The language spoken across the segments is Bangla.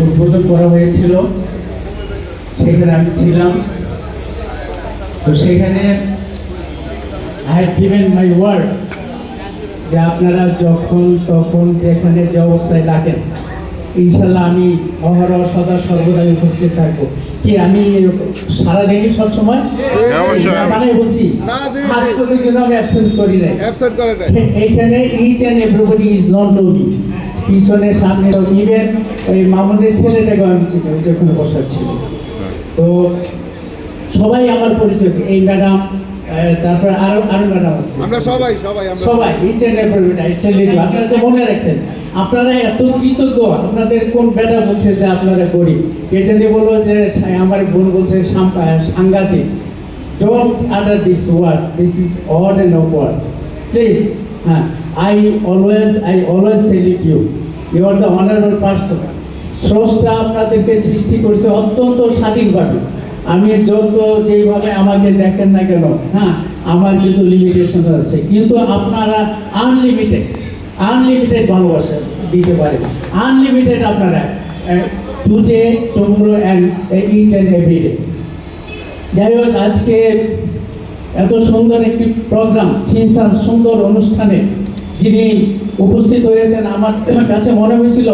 উদ্বোধন করা হয়েছিল। সেখানে আমি ছিলাম। তো সেখানে I have given my word যে আপনারা যখন তখন যেখানে যে অবস্থায় ডাকেন ইনশাল্লাহ আমি অহরহ সদা সর্বদাই উপস্থিত থাকব। কি আমি সারাদিনই সবসময়? অবশ্যই। মানে বলছি। আজ পর্যন্ত কিন্তু আমি অ্যাবসেন্ট করি নাই। নাই এইখানে each and everybody is not no me পিছনে সামনে ইভেন ওই মামুনের ছেলেটাকে আমি চিনি যেখানে বসার ছিল। তো সবাই আমার পরিচয় এই ম্যাডাম তারপর আরও আরও ম্যাডাম আছে। আমরা সবাই সবাই আমরা সবাই each and everybody I celebrate আপনারা তো মনে রাখছেন আপনারা এত কৃতজ্ঞ আপনাদের কোন বেটা বলছে যে আপনারা গরিব? কে জানি বলল যে আমার বোন বলছে সাংঘাতিক। Don't under this word this is odd and awkward please হ্যাঁ। I always I always salute you you are the honourable person স্রষ্টা আপনাদেরকে সৃষ্টি করেছে অত্যন্ত স্বাধীনভাবে। আমি যত যেইভাবে আমাকে দেখেন না কেন হ্যাঁ আমার কিন্তু লিমিটেশন আছে। কিন্তু আপনারা আনলিমিটেড আনলিমিটেড ভালোবাসা দিতে পারেন। আনলিমিটেড আপনারা today tomorrow and each and every day যাই হোক, আজকে এত সুন্দর একটি প্রোগ্রাম চিন্তার সুন্দর অনুষ্ঠানে যিনি উপস্থিত হয়েছেন আমার কাছে মনে হয়েছিল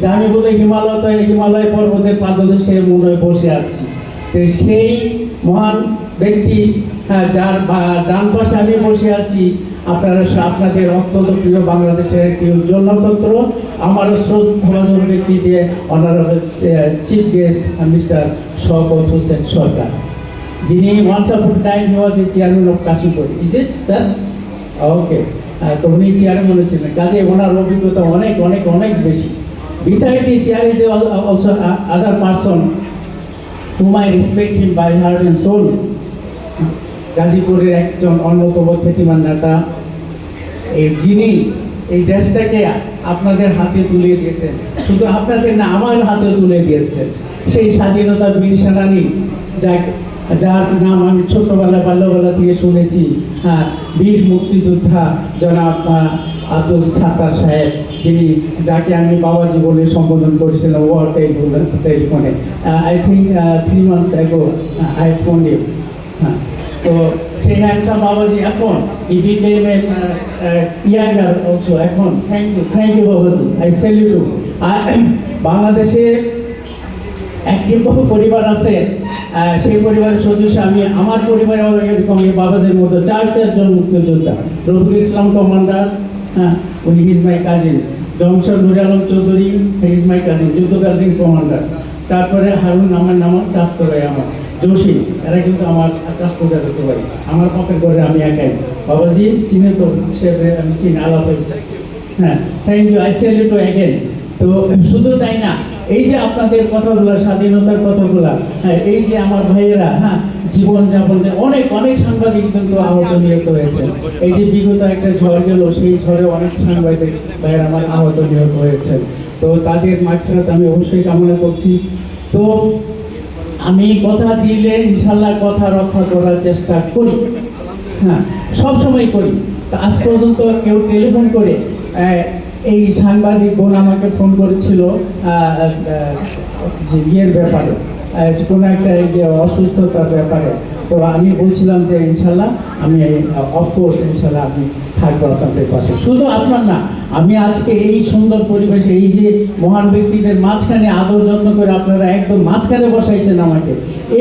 যে আমি বোধহয় হিমালয় হিমালয় পর্বতের পাদদেশে মনে বসে আছি। তো সেই মহান ব্যক্তি হ্যাঁ, যার ডান পাশে আমি বসে আছি আপনারা আপনাদের অত্যন্ত প্রিয় বাংলাদেশের একটি উজ্জ্বল নক্ষত্র আমারও শ্রদ্ধাভাজন ব্যক্তি যে honourable chief guest mister Shawkat Hossain Sarkar. যিনি once upon time was a chairman of Kashipur. Is it sir okay তো উনি চেয়ারম্যান ছিলেন কাজে ওনার অভিজ্ঞতা অনেক অনেক অনেক বেশি। Beside this here is also other person whom I respect him by heart and soul. গাজীপুরের একজন অন্যতম খ্যাতিমান নেতা এই যিনি এই দেশটাকে আপনাদের হাতে তুলে দিয়েছেন। শুধু আপনাদের না, আমার হাতে তুলে দিয়েছেন। সেই স্বাধীনতার বীর সেনানী যা যার নাম আমি ছোটবেলা বাল্যবেলা থেকে শুনেছি হ্যাঁ বীর মুক্তিযোদ্ধা জনাব আব্দুল সাত্তার সাহেব, যিনি যাকে আমি বাবাজি বলে সম্বোধন করেছিলাম ওয়ার টেলিফোনে I think three months ago I phone you হ্যাঁ। তো সেই হ্যান্ডসাম বাবাজি, এখন ই বিকেম ইয়াঙ্গার অলসো এখন থ্যাংক ইউ থ্যাংক ইউ বাবাজি আই সেলিউট বাংলাদেশে একটি বহু পরিবার আছে সেই পরিবারের সদস্য আমি আমার পরিবারে এরকম বাবাদের মধ্যে চার চারজন মুক্তিযোদ্ধা। রফিক ইসলাম কমান্ডার হ্যাঁ উনি is my cousin. Junction Nur Alam Chowdhury is my cousin, যুদ্ধকালীন কমান্ডার। তারপরে হারুন আমার নাম চাস্তরাই আমার জোশী এরা কিন্তু আমার চাস্তরা করতে পারি। আমার পকেট করে আমি একাই। বাবাজি, চিনে তো সে, আমি চিনি আলাপ হয়েছে হ্যাঁ thank you I sell you to again তো শুধু তাই না এই যে আপনাদের কথাগুলো, স্বাধীনতার কথাগুলো হ্যাঁ এই যে আমার ভাইয়েরা হ্যাঁ জীবন যাপন অনেক অনেক সাংবাদিক কিন্তু আহত নিহত হয়েছে। এই যে বিগত একটা ঝড় গেল, সেই ঝড়ে অনেক সাংবাদিক ভাইয়েরা আমার আহত নিহত হয়েছে। তো তাদের মাঠফেরত আমি অবশ্যই কামনা করছি। তো আমি কথা দিলে ইনশাল্লাহ কথা রক্ষা করার চেষ্টা করি। হ্যাঁ সবসময় করি। আজ পর্যন্ত কেউ টেলিফোন করে এই সাংবাদিক বোন আমাকে ফোন করেছিল ইয়ের ব্যাপারে। কোনো একটা এই যে অসুস্থতার ব্যাপারে। তো আমি বলছিলাম যে, ইনশাল্লাহ, আমি অফকোর্স ইনশাল্লাহ আমি থাকব আপনাদের পাশে। শুধু আপনার না, আমি আজকে এই সুন্দর পরিবেশে, এই যে মহান ব্যক্তিদের মাঝখানে আদর যত্ন করে আপনারা একদম মাঝখানে বসাইছেন আমাকে।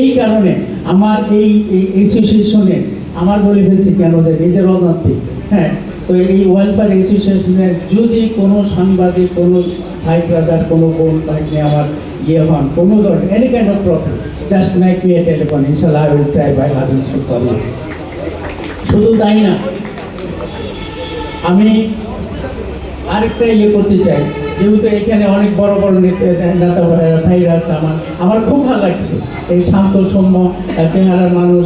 এই কারণে আমার এই অ্যাসোসিয়েশনে আমার বলে ফেলছি কেন যে নিজের অনাত্মিক হ্যাঁ তো এই ওয়েলফেয়ার অ্যাসোসিয়েশনের যদি কোনো সাংবাদিক, কোনো ভাই ব্রাদার কোনো বোন ভাইকে আমার ইয়ে হন, কোনো ধরনের any kind of problem just make me a telephone ইনশাল্লাহ I will try by to শুধু তাই না, আমি আরেকটা ইয়ে করতে চাই। যেহেতু এখানে অনেক বড় বড় নেতা- ভাইরা আছে আমার। আমার খুব ভালো লাগছে। এই শান্ত, সৌম্য চেহারার মানুষ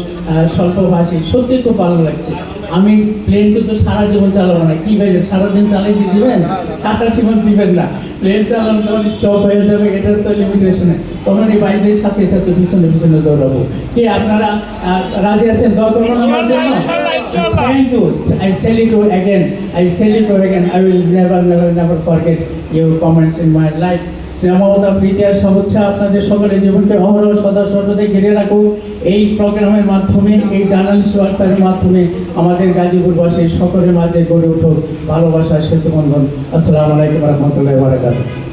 স্বল্পভাষী সত্যি খুব ভালো লাগছে। আমি প্লেন কিন্তু সারা জীবন চালাবো না। কি ভাই সারা দিন চালিয়ে দিয়ে দিবেন? সারা জীবন দিবেন না। প্লেন চালানো তখন স্টপ হয়ে যাবে, এটার তো লিমিটেশনে তখন এই বাইদের সাথে সাথে পিছনে পিছনে দৌড়াবো। কি আপনারা রাজি আছেন জন্য? Thank you. I salute you again. I salute again. I will never, never, never forget your comments in my life. শ্যামতা প্রীতি আর আপনাদের সকলের জীবনকে অহরহ সদা সর্বদাই ঘিরে রাখুক এই প্রোগ্রামের মাধ্যমে এই জার্নালিস্ট বার্তার মাধ্যমে আমাদের গাজীপুরবাসী সকলের মাঝে গড়ে উঠুক ভালোবাসার সেতু বন্ধন আসসালামু আলাইকুম রহমতুল্লাহ বারাকাতুহ